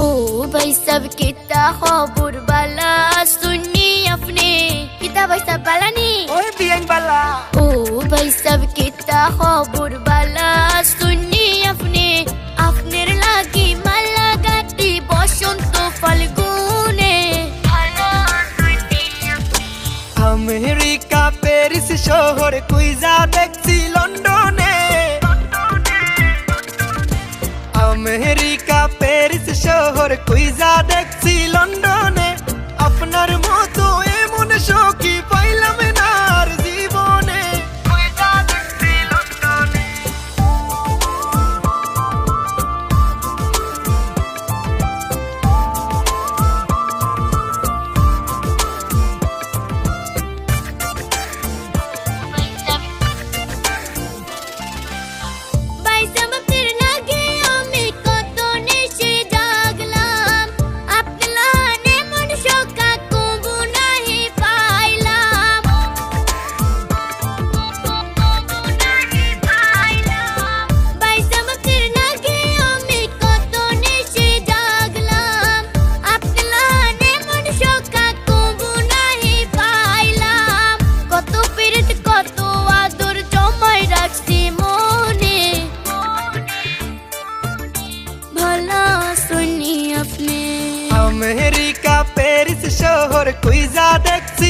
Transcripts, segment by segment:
ও ভাই সব কিতা খবর বালা শুননি আপনি কিতা ভাই সব বালা নি ওই বিয়ান বালা ও ভাই সব কিতা খবর বালা শুননি আপনি আপনার লাগি মালা গাটি বসন্ত ফলগুনে আমেরিকা প্যারিস শহর কুইজা দেখছিল শহর কুইজা দেখছি আমেরিকা প্যারিস শহর কুইজা দেখছি লন্ডনে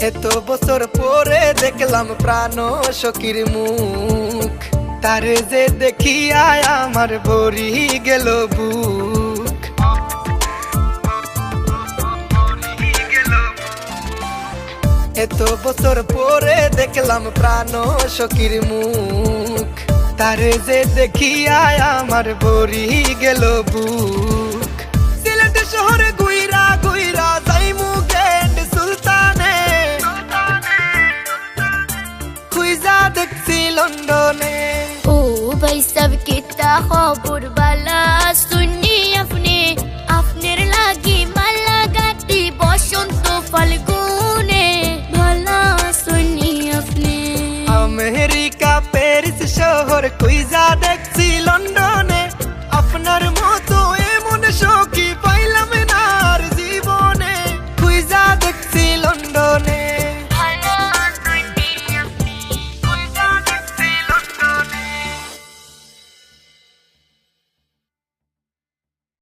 এত বছর পরে দেখলাম প্রাণ সখীর মুখ। তারে যে দেখিয়া আমার ভরি গেল বুক। এত বছর পরে দেখলাম প্রাণ সখীর মুখ। তারে যে দেখিয়া আমার ভরি গেল বুক। খুইজা দেখছি লন্ডনে। ও ভাই সব কিতা খবর বালা শুনি আপনি। আপনার লাগি মালা গাতি বসন্ত ফাল্গুনে। ভালা শুনি আপনি। আমেরিকা প্যারিস শহর কুইজা দেখছি লন্ডনে।